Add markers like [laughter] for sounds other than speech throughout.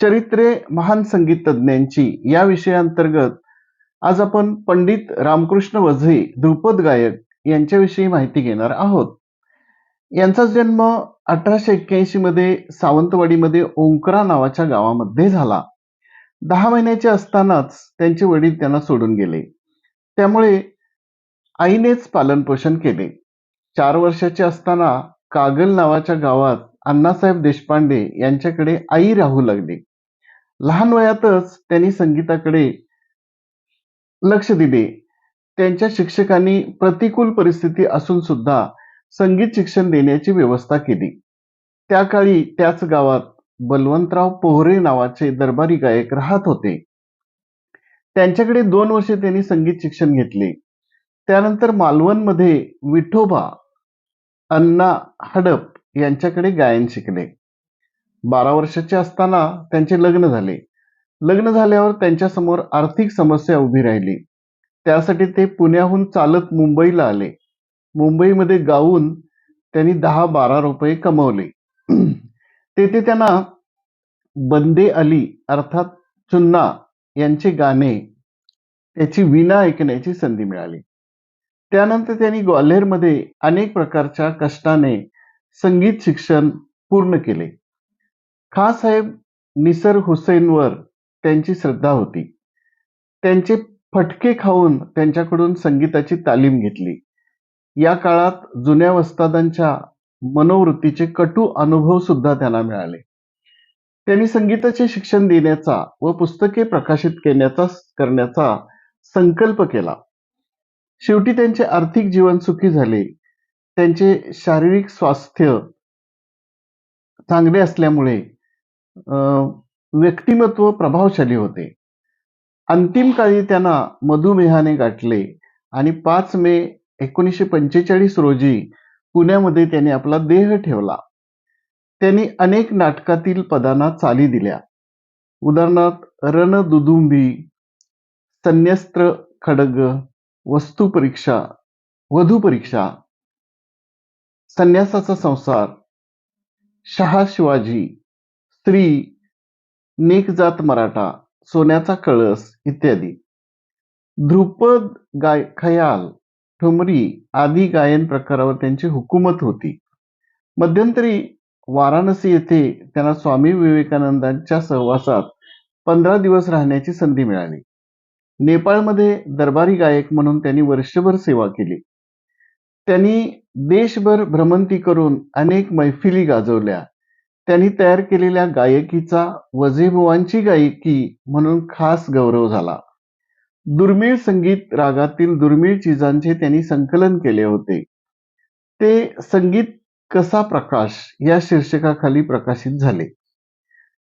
चरित्रे महान संगीत तज्ज्ञांची या विषयांतर्गत आज आपण पंडित रामकृष्ण वझे ध्रुपद गायक यांच्याविषयी माहिती घेणार आहोत. यांचा जन्म अठराशे एक्क्याऐंशी मध्ये सावंतवाडीमध्ये ओंकरा नावाच्या गावामध्ये झाला. दहा महिन्याचे असतानाच त्यांचे वडील त्यांना सोडून गेले. त्यामुळे आईनेच पालनपोषण केले. चार वर्षाचे असताना कागल नावाच्या गावात अण्णासाहेब देशपांडे यांच्याकडे आई राहू लागली. लहान वयातच त्यांनी संगीताकडे लक्ष दिले. त्यांच्या शिक्षकांनी प्रतिकूल परिस्थिती असून सुद्धा संगीत शिक्षण देण्याची व्यवस्था केली. त्या काळी त्याच गावात बलवंतराव पोहरे नावाचे दरबारी गायक राहत होते. त्यांच्याकडे दोन वर्षे त्यांनी संगीत शिक्षण घेतले. त्यानंतर मालवणमध्ये विठोबा अण्णा हडप यांच्याकडे गायन शिकले. बारा वर्षाचे असताना त्यांचे लग्न झाले. लग्न झाल्यावर त्यांच्यासमोर आर्थिक समस्या उभी राहिली. त्यासाठी ते पुण्याहून चालत मुंबईला आले. मुंबईमध्ये गाऊन त्यांनी दहा बारा रुपये कमवले. [clears throat] तेथे त्यांना बंदे अली अर्थात चुन्ना यांचे गाणे त्याची विना ऐकण्याची संधी मिळाली. त्यानंतर त्यांनी ग्वाल्हेरमध्ये अनेक प्रकारच्या कष्टाने संगीत शिक्षण पूर्ण केले. खासाहेब निसर हुसेनवर त्यांची श्रद्धा होती. त्यांचे फटके खाऊन त्यांच्याकडून संगीताची तालीम घेतली. या काळात जुन्या वस्तादांच्या मनोवृत्तीचे कटू अनुभव सुद्धा त्यांना मिळाले. त्यांनी संगीताचे शिक्षण देण्याचा व पुस्तके प्रकाशित करण्याचा करण्याचा संकल्प केला. शेवटी त्यांचे आर्थिक जीवन सुखी झाले. त्यांचे शारीरिक स्वास्थ्य चांगले असल्यामुळे व्यक्तिमत्व प्रभावशाली होते. अंतिम काळी त्यांना मधुमेहाने गाठले आणि पाच मे एकोणीसशे पंचेचाळीस रोजी पुण्यामध्ये त्यांनी आपला देह ठेवला. त्यांनी अनेक नाटकातील पदांना चाली दिल्या. उदाहरणार्थ रणदुदुंबी संन्यस्त्र खडग वस्तुपरीक्षा वधू परीक्षा संन्यासाचा संसार. शहा शिवाजी स्त्री नेकजात मराठा सोन्याचा कळस इत्यादी. ध्रुपद गाय खयाल ठुमरी आदी गायन प्रकारावर त्यांची हुकूमत होती. मध्यंतरी वाराणसी येथे त्यांना स्वामी विवेकानंदांच्या सहवासात पंधरा दिवस राहण्याची संधी मिळाली. नेपाळमध्ये दरबारी गायक म्हणून त्यांनी वर्षभर सेवा केली. त्यांनी देशभर भ्रमंती करून अनेक मैफिली गाजवल्या. त्यांनी तयार केलेल्या गायकीचा वझेबुवांची गायकी म्हणून खास गौरव झाला. दुर्मिळ संगीत रागातील दुर्मिळ चिजांचे त्यांनी संकलन केले होते. ते संगीत कसा प्रकाश या शीर्षकाखाली प्रकाशित झाले.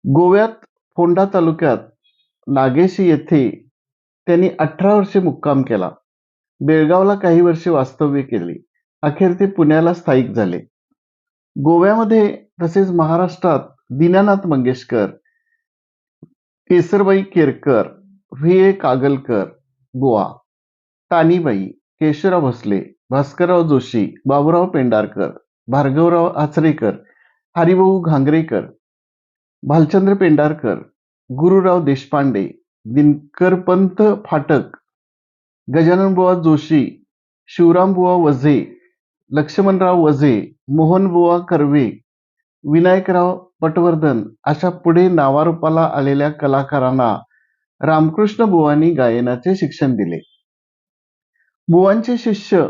गोव्यात फोंडा तालुक्यात नागेशी येथे त्यांनी अठरा वर्षे मुक्काम केला. बेळगावला काही वर्षे वास्तव्य केले. अखेर ते पुण्याला स्थायिक झाले. गोव्यामध्ये तसेच महाराष्ट्रात दीनानाथ मंगेशकर केसरबाई केरकर व्ही ए कागलकर गोवा तानीबाई केशवराव भोसले भास्करराव जोशी बाबूराव पेंडारकर भार्गवराव आचरेकर हरिभाऊ घांगरेकर भालचंद्र पेंडारकर गुरुराव देशपांडे दिनकरपंत फाटक गजाननबुवा जोशी शिवरामबुवा वझे लक्ष्मणराव वझे मोहनबुवा कर्वे विनायकराव पटवर्धन अशा पुढे नावारूपाला आलेल्या कलाकारांना रामकृष्ण बुवांनी गायनाचे शिक्षण दिले. बुवांचे शिष्य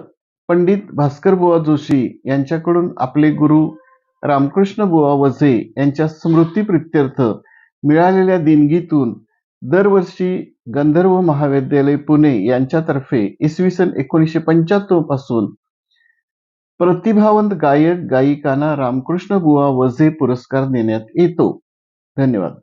पंडित भास्कर बुवा जोशी यांच्याकडून आपले गुरु रामकृष्ण बुवा वझे यांच्या स्मृतीप्रित्यर्थ मिळालेल्या देणगीतून दरवर्षी गंधर्व महाविद्यालय पुणे यांच्यातर्फे इसवी सन एकोणीसशे पंच्याहत्तरपासून प्रतिभावंत गायक गायिकांना रामकृष्ण बुवा वझे पुरस्कार देण्यात येतो. धन्यवाद.